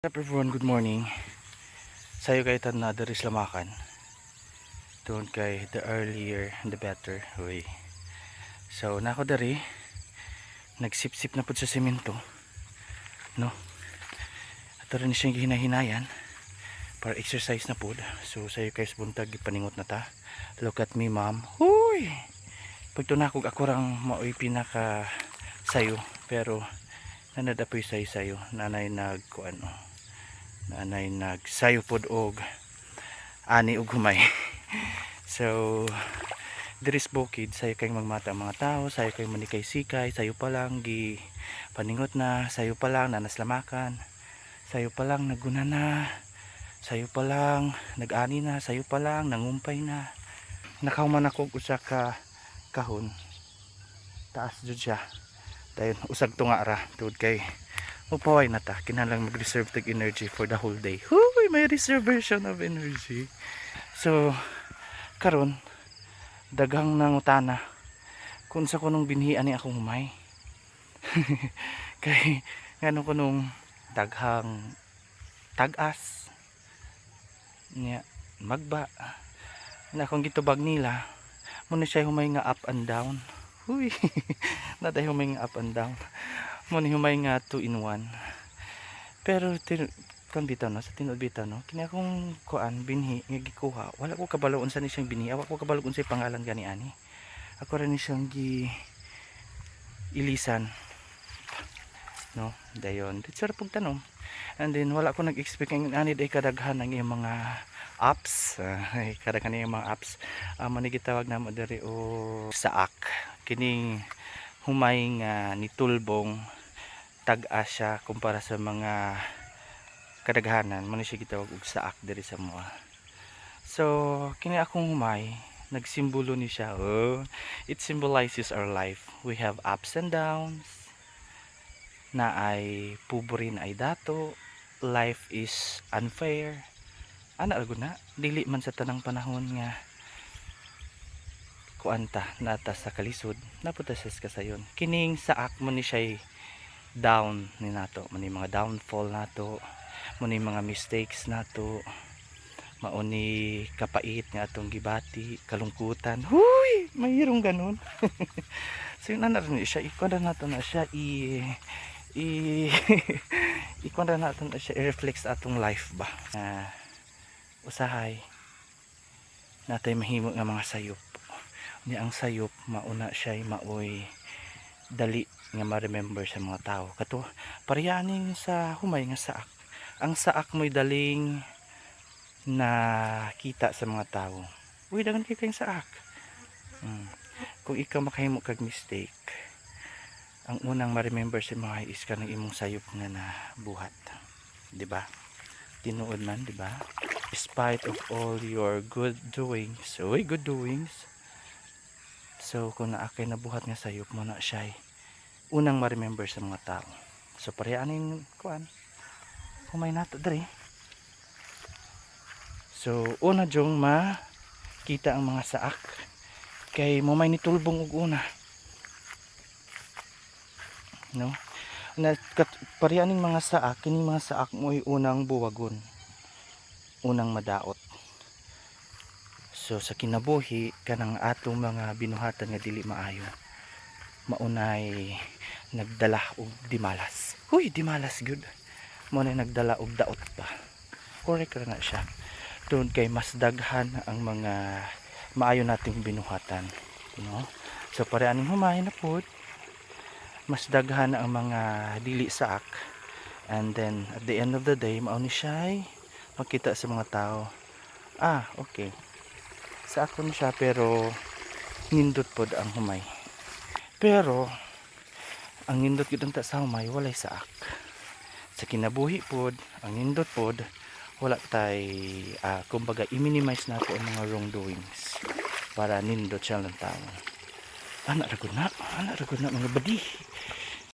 What's up everyone, good morning. Sayo kay tan na dari Lamakan. Doon kay the earlier the better. Uy. So nako dari nagsip-sip na pud sa semento. No. Ato rin siyang gihinahinayan para exercise na pud. So sayo kay buntag gipaningot na ta. Look at me ma'am. Huy. Pagto na ako rang maoy pinaka sayo pero nanadapoy sayo sayo nanay nag ano nanay nagsayo pod og ani og humay. So diris bukid sayo kay magmata ang mga tao sayo kay manikay sikay sayo pa lang gi paningot na sayo pa lang nanaslamakan. Sayo pa lang naguna na. Sayo pa lang nag-ani na. Sayo pa lang nangumpay na. Nakahuman ako usa ka kahon. Taas jud siya. Dayon usag tunga ra tungod kay Upaway na ta, kinalang mag-reserve tag energy for the whole day. Huy, may reservation of energy. So, karon daghang nangutana kung sa kunong binhian ni akong humay. kay ngano kunong daghang tagas niya magba na akong gitubag nila muna siya humay nga up and down huy naday humay nga up and down mo humay nga 2 in 1 pero tin kan bitaw no sa tinud bitaw no kini akong kuan binhi nga gikuha. Wala ko kabalo unsa ni siyang binhi wala ko kabalo unsay pangalan gani ani. Ako ra ni siyang gi ilisan. No dayon. Sa pug tanom and then wala ko nag-expect ang ani day kadaghan ng iyang mga apps. Uh, kadaghan ng mga apps. Uh, manigitawag na mo diri o saak. Kining humay nga nitulbong tag-a siya kumpara sa mga kadaghanan. Man siya gitawag og saak diri sa mua so kini akong humay nagsimbolo ni siya oh it symbolizes our life. We have ups and downs. Na ay puburin ay dato. Life is unfair. Ana algo na. Dili man sa tanang panahon nga kuanta nata sa kalisod. Napunta sa kasayon. Kining saak mo ni siya down ni nato mo ni mga downfall nato mo ni mga mistakes nato mauni kapait nga atong gibati kalungkutan. Huy! Mayroong ganun. So yun na rin siya. Ikon na nato na siya i i ikon na nato na siya i-reflect sa atong life ba? Na usahay natay mahimo nga mga sayop. Ni ang sayop mauna siya maoy dali nga ma-remember sa mga tao. Kato pariyaning sa humay nga saak. Ang saak mo'y daling na kita sa mga tao. Uy dagan kay kayong saak. Hmm. kung ikaw makahimo kag mistake ang unang ma-remember sa mga is kanang imong sayop nga na buhat di ba? Tinuod man di ba? Despite of all your good doings. Uy good doings So kung naakay nabuhat nga sayop mo na siya unang ma-remember sa mga tao. So parehanin kuan. Kumay nato diri. So una jong makita ang mga saak kay mo may nitulbong og una. No? Na parehaning mga saak kini mga saak mo ay unang buwagon. Unang madaot. So sa kinabuhi kanang atong mga binuhatan nga dili maayo. Maunay nagdala og dimalas. Huy, dimalas good. Mo na nagdala og daot pa. Correct ra na siya. Doon kay mas daghan ang mga maayo nating binuhatan, know? So pare aning humahin na pod. Mas daghan ang mga dili saak. And then at the end of the day, mao ni siya makita sa mga tao. Ah, okay sa akon siya pero nindot pod ang humay. Pero ang nindot gid ta sa humay walay saak sa kinabuhi pod ang nindot pod wala tay uh, kumbaga i-minimize nato ang mga wrongdoings para nindot siya ng tao. Ana ra gud na ana ra gud na mga badi